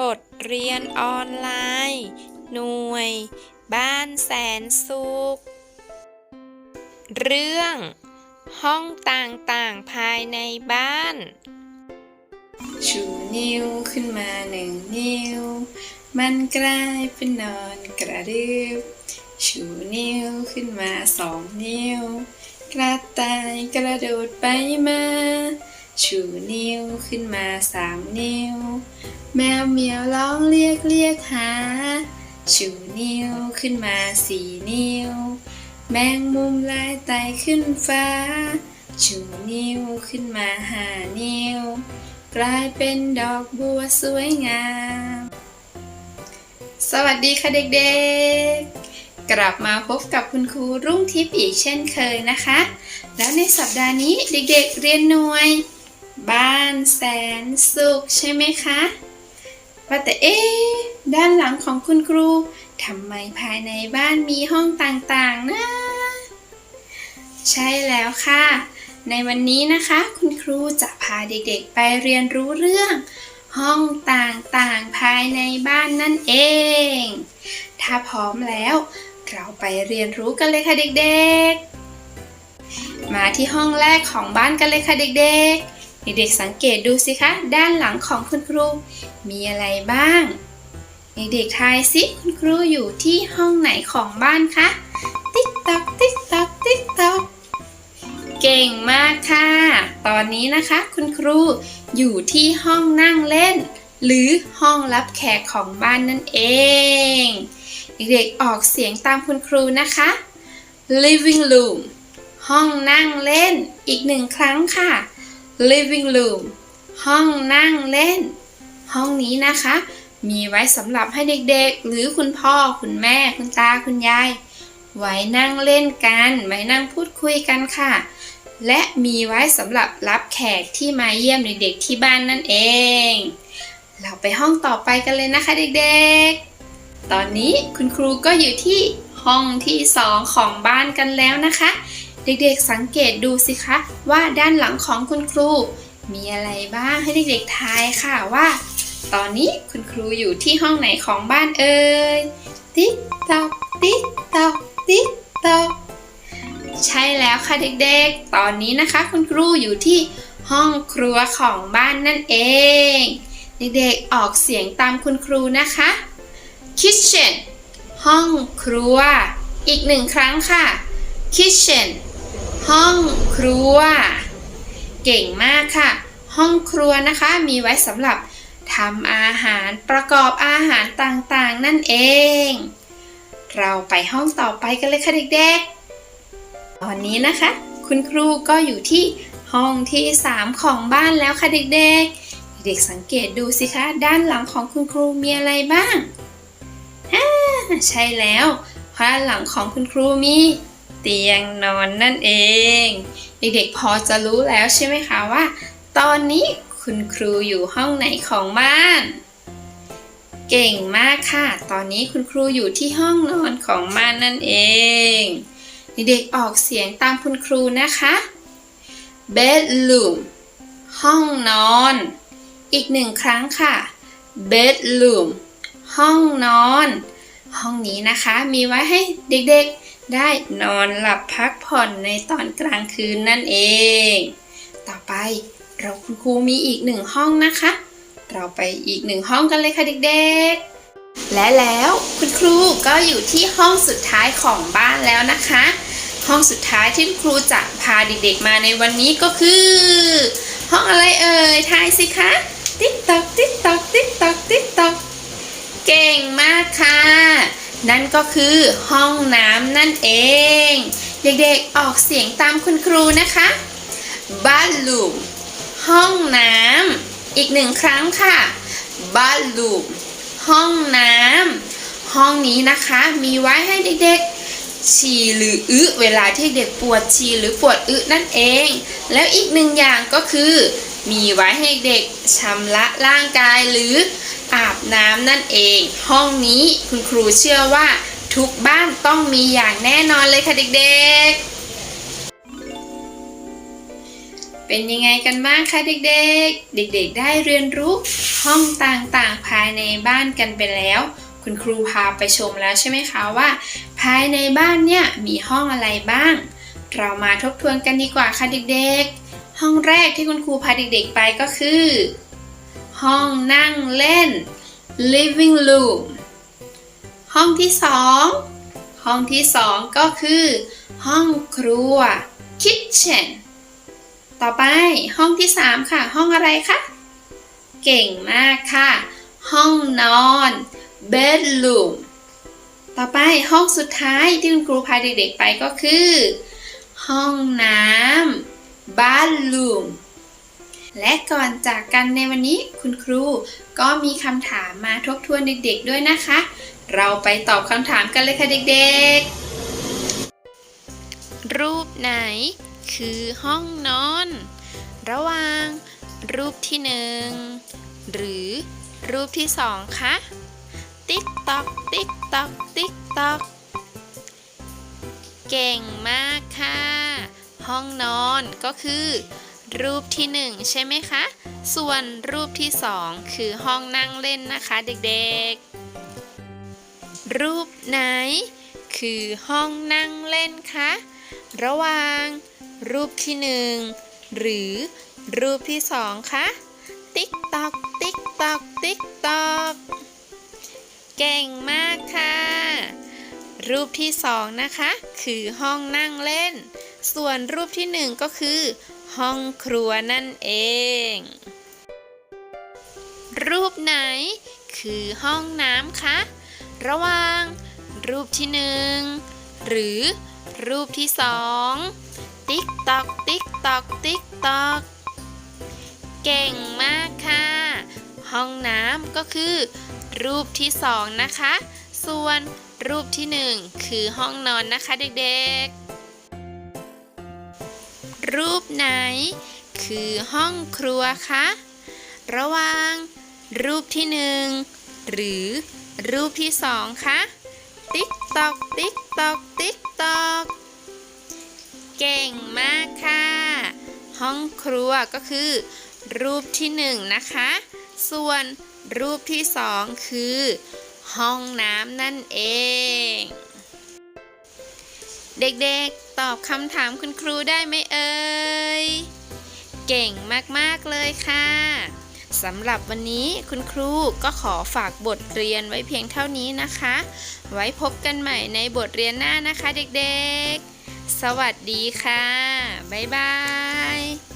บทเรียนออนไลน์ หน่วย บ้านแสนสุข เรื่อง ห้องต่างๆภายในบ้าน ชูนิ้วขึ้นมาหนึ่งนิ้ว มันกลายเป็นนอนกระดึบชูนิ้วขึ้นมาสองนิ้ว กระต่ายกระโดดไปมา ชูนิ้วขึ้นมาสามนิ้ว แมวเหมียวร้องเรียกเรียกหา ชูนิ้วขึ้นมาสี่นิ้ว แมงมุมลายไต่ขึ้นฟ้า ชูนิ้วขึ้นมาห้านิ้ว กลายเป็นดอกบัวสวยงาม สวัสดีค่ะเด็กๆ กลับมาพบกับคุณครูรุ่งทิพย์อีกเช่นเคยนะคะ แล้วในสัปดาห์นี้เด็กๆเรียนหน่วยบ้านแสนสุขใช่ไหมคะ ว่าแต่เอ๊ะด้านหลังของคุณครูทำไมภายในบ้านมีห้องต่างๆนะ ใช่แล้วค่ะ ในวันนี้นะคะ คุณครูจะพาเด็กๆไปเรียนรู้เรื่อง ห้องต่างๆภายในบ้านนั่นเอง ถ้าพร้อมแล้ว เราไปเรียนรู้กันเลยค่ะเด็กๆ มาที่ห้องแรกของบ้านกันเลยค่ะเด็กๆ เด็กๆสังเกตดูสิคะ ด้านหลังของคุณครู มีอะไรบ้าง เด็กๆทายสิคุณครูอยู่ที่ห้องไหนของบ้านคะ ติ๊กตอกติ๊กตอกติ๊กตอกเก่งมากค่ะ ตอนนี้นะคะคุณครูอยู่ที่ห้องนั่งเล่น หรือห้องรับแขกของบ้านนั่นเอง เด็กๆออกเสียงตามคุณครูนะคะ living room ห้องนั่งเล่นอีกหนึ่งครั้งค่ะ living room ห้องนั่งเล่น ห้องนี้นะคะ มีไว้สำหรับให้เด็กๆ หรือคุณพ่อคุณแม่คุณตาคุณยาย ไว้นั่งเล่นกัน ไว้นั่งพูดคุยกันค่ะ และมีไว้สำหรับรับแขกที่มาเยี่ยมเด็กๆที่บ้านนั่นเอง เราไปห้องต่อไปกันเลยนะคะเด็กๆ ตอนนี้คุณครูก็อยู่ที่ห้องที่สองของบ้านกันแล้วนะคะ เด็กๆสังเกตดูสิคะว่าด้านหลังของคุณครูมีอะไรบ้างให้เด็กๆทายค่ะว่า ตอนนี้คุณครูอยู่ที่ห้องไหนของบ้านเอ่ย ติ๊กตอก ติ๊กตอก ติ๊กตอก ใช่แล้วค่ะเด็กๆ ตอนนี้นะคะ คุณครูอยู่ที่ห้องครัวของบ้านนั่นเอง เด็กๆ ออกเสียงตามคุณครูนะคะ kitchen ห้องครัว อีกหนึ่งครั้งค่ะ kitchen ห้องครัว เก่งมากค่ะ ห้องครัวนะคะ มีไว้สำหรับ ทำอาหารประกอบอาหารต่างๆ นั่นเอง เราไปห้องต่อไปกันเลยค่ะเด็กๆ ตอนนี้นะคะ คุณครูก็อยู่ที่ห้องที่ 3 ของบ้านแล้วค่ะเด็กๆ เด็กสังเกตดูสิคะ ด้านหลังของคุณครูมีอะไรบ้างอ่าใช่แล้วด้านหลังของคุณครูมีเตียงนอนนั่นเอง เด็กๆพอจะรู้แล้วใช่ไหมคะว่า ตอนนี้ คุณครูอยู่ห้องไหนของบ้าน เก่งมากค่ะ ตอนนี้คุณครูอยู่ที่ห้องนอนของบ้านนั่นเองเด็กออกเสียงตามคุณครูนะคะ bedroom ห้องนอน อีกหนึ่งครั้งค่ะ bedroom ห้องนอน ห้องนี้นะคะมีไว้ให้เด็กๆ ได้นอนหลับพักผ่อนในตอนกลางคืนนั่นเอง ต่อไป เราคุณครูมีอีกหนึ่งห้องนะคะ เราไปอีกหนึ่งห้องกันเลยค่ะเด็กๆ และแล้วคุณครูก็อยู่ที่ห้องสุดท้ายของบ้านแล้วนะคะ ห้องสุดท้ายที่ครูจะพาเด็กๆมาในวันนี้ก็คือ ห้องอะไรเอ่ยทายสิคะติ๊กตอกติ๊กตอกติ๊กตอกติ๊กตอกเก่งมากค่ะ นั่นก็คือห้องน้ำนั่นเอง เด็กๆออกเสียงตามคุณครูนะคะ บ้านลูม ห้องน้ำอีกหนึ่งครั้งค่ะบ้านลูมห้องน้ำห้องนี้นะคะมีไว้ให้เด็กๆ ฉี่หรืออึเวลาที่เด็กปวดฉี่หรือปวดอึนั่นเอง แล้วอีกหนึ่งอย่างก็คือ มีไว้ให้เด็กชำระร่างกายหรืออาบน้ำนั่นเอง ห้องนี้คุณครูเชื่อว่าทุกบ้านต้องมีอย่างแน่นอนเลยค่ะเด็กๆ เป็นยังไงกันบ้างคะเด็กๆ เด็กๆ ได้เรียนรู้ห้องต่างๆ ภายในบ้านกันไปแล้ว คุณครูพาไปชมแล้วใช่ไหมคะว่า ภายในบ้านเนี่ยมีห้องอะไรบ้าง เรามาทบทวนกันดีกว่าค่ะเด็กๆ ห้องแรกที่คุณครูพาเด็กๆไปก็คือ ห้องนั่งเล่น living room ห้องที่สองห้องที่สองก็คือ ห้องครัว kitchen ต่อไปห้องที่สามค่ะ ห้องอะไรคะเก่งมากค่ะ ห้องนอน bedroom ต่อไปห้องสุดท้ายที่คุณครูพาเด็กๆไปก็คือ ห้องน้ำ bathroom และก่อนจากกันในวันนี้คุณครูก็มีคำถามมาทบทวนเด็กๆด้วยนะคะ เราไปตอบคำถามกันเลยค่ะเด็กๆ รูปไหน คือห้องนอน ระหว่าง รูปที่หนึ่งหรือรูปที่สองคะติ๊กตอกติ๊กตอกติ๊กตอกเก่งมากค่ะ ห้องนอนก็คือ รูปที่หนึ่งใช่ไหมคะ ส่วนรูปที่สองคือห้องนั่งเล่นนะคะเด็กๆ รูปไหน คือห้องนั่งเล่นคะ ระหว่าง รูปที่หนึ่งหรือรูปที่สองคะติ๊กตอกติ๊กตอกติ๊กตอกเก่งมากค่ะ รูปที่สองนะคะ คือห้องนั่งเล่น ส่วนรูปที่หนึ่งก็คือ ห้องครัวนั่นเอง รูปไหน คือห้องน้ำคะระหว่าง รูปที่หนึ่งหรือ รูปที่สองติ๊กตอกติ๊กตอกติ๊กตอกเก่งมากค่ะ ห้องน้ำก็คือ รูปที่สองนะคะ ส่วนรูปที่หนึ่งคือห้องนอนนะคะเด็กๆ รูปไหน คือห้องครัวคะระหว่างรูปที่หนึ่งหรือรูปที่สองคะติ๊กตอกติ๊กตอกติ๊ก ตอกเก่งมากค่ะ ห้องครัวก็คือ รูปที่หนึ่งนะคะ ส่วนรูปที่สองคือ ห้องน้ำนั่นเอง เด็กๆตอบคำถามคุณครูได้ไหมเอ่ย เก่งมากๆเลยค่ะ สำหรับวันนี้คุณครูก็ขอฝากบทเรียนไว้เพียงเท่านี้นะคะ ไว้พบกันใหม่ในบทเรียนหน้านะคะเด็กๆ สวัสดีค่ะ บ๊ายบาย